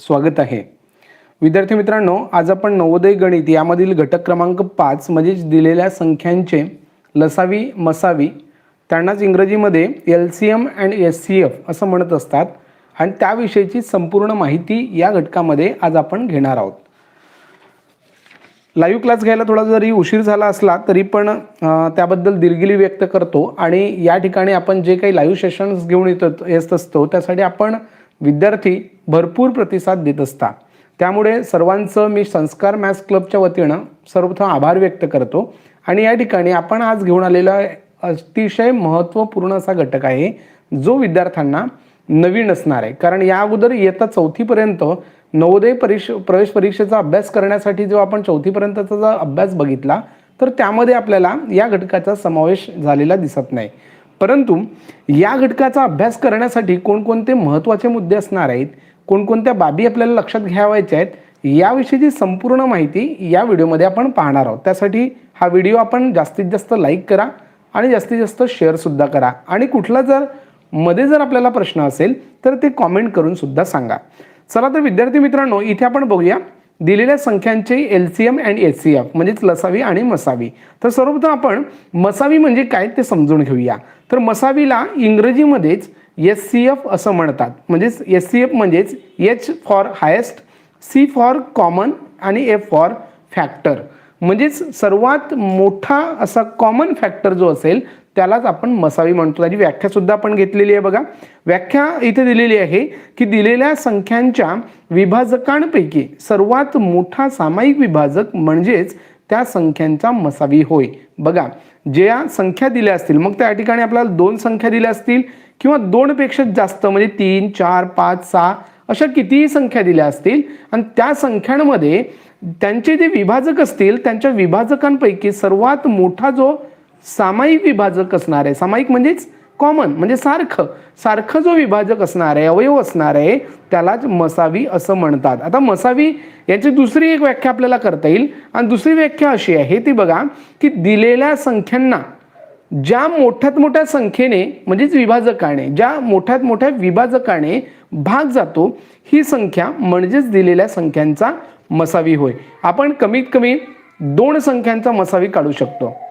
स्वागत आहे. विद्यार्थी मित्रांनो आज आपण नवोदय गणित यामधील घटक क्रमांक पाच म्हणजेच दिलेल्या संख्यांचे लसावी मसावी त्यांनाच इंग्रजीमध्ये L C M and S C F असं म्हणत असतात आणि त्याविषयीची संपूर्ण माहिती या घटकामध्ये आज आपण घेणार आहोत. लाईव्ह क्लास घ्यायला थोडा जरी उशीर झाला असला तरी पण त्याबद्दल दिलगिरी व्यक्त करतो आणि या ठिकाणी आपण जे काही लाईव्ह सेशन्स घेऊन येत येत असतो त्यासाठी आपण विद्यार्थी भरपूर प्रतिसाद देत असता त्यामुळे सर्वांचं मी संस्कार मॅथ्स क्लबच्या वतीनं सर्वप्रथम आभार व्यक्त करतो. आणि या ठिकाणी आपण आज घेऊन आलेला अतिशय महत्त्वपूर्ण असा घटक आहे जो विद्यार्थ्यांना नवीन असणार आहे. कारण या अगोदर इयत्ता चौथीपर्यंत नवोदय परीक्ष प्रवेश परीक्षेचा अभ्यास करण्यासाठी जेव्हा आपण चौथीपर्यंतचा जर अभ्यास बघितला तर त्यामध्ये आपल्याला या घटकाचा समावेश झालेला दिसत नाही. परंतु या घटकाचा अभ्यास करण्यासाठी कोणकोणते महत्त्वाचे मुद्दे असणार आहेत कोणकोणत्या बाबी आपल्याला लक्षात घ्यावायच्या आहेत याविषयीची संपूर्ण माहिती या व्हिडिओमध्ये आपण पाहणार आहोत. त्यासाठी हा व्हिडिओ आपण जास्तीत जास्त लाईक करा आणि जास्तीत जास्त शेअरसुद्धा करा. आणि कुठला जर मध्ये जर आपल्याला प्रश्न असेल तर ते कॉमेंट करून सुद्धा सांगा. चला तर विद्यार्थी मित्रांनो इथे आपण बघूया. दिलेल्या संख्यांचे L C M and S C F म्हणजेच लसावी आणि मसावी. तर सर्वप्रथम आपण मसावी म्हणजे काय ते समजून घेऊया. तर मसावीला इंग्रजीमध्येच एस सी एफ असं म्हणतात. म्हणजेच एस सी एफ म्हणजेच H for highest C for common आणि एफ फॉर फॅक्टर म्हणजेच सर्वात मोठा असा कॉमन फॅक्टर जो असेल त्यालाच आपण मसावी म्हणतो. त्याची व्याख्यासुद्धा आपण घेतलेली आहे बघा. व्याख्या इथे दिलेली आहे की दिलेल्या संख्यांच्या विभाजकांपैकी सर्वात मोठा सामायिक विभाजक म्हणजेच त्या संख्यांचा मसावी होय. बघा ज्या संख्या दिल्या असतील मग त्या ठिकाणी आपल्याला दोन संख्या दिल्या असतील. किंवा दोनपेक्षा जास्त म्हणजे तीन चार पाच सहा अशा कितीही संख्या दिल्या असतील. आणि त्या संख्यांमध्ये त्यांचे जे विभाजक असतील त्यांच्या विभाजकांपैकी सर्वात मोठा जो सामायिक विभाजक असणार आहे सामायिक म्हणजेच कॉमन म्हणजे सारखं सारखं जो विभाजक असणार आहे अवयव असणार आहे त्यालाच मसावी असं म्हणतात. आता मसावी याची दुसरी एक व्याख्या आपल्याला करता येईल. आणि दुसरी व्याख्या अशी आहे ती बघा की दिलेल्या संख्यांना ज्या मोठ्यात मोठ्या संख्येने म्हणजेच विभाजकाने ज्या मोठ्यात मोठ्या विभाजकाने भाग जातो ही संख्या म्हणजेच दिलेल्या संख्यांचा मसावी होय. आपण कमीत कमी दोन संख्यांचा मसावी काढू शकतो.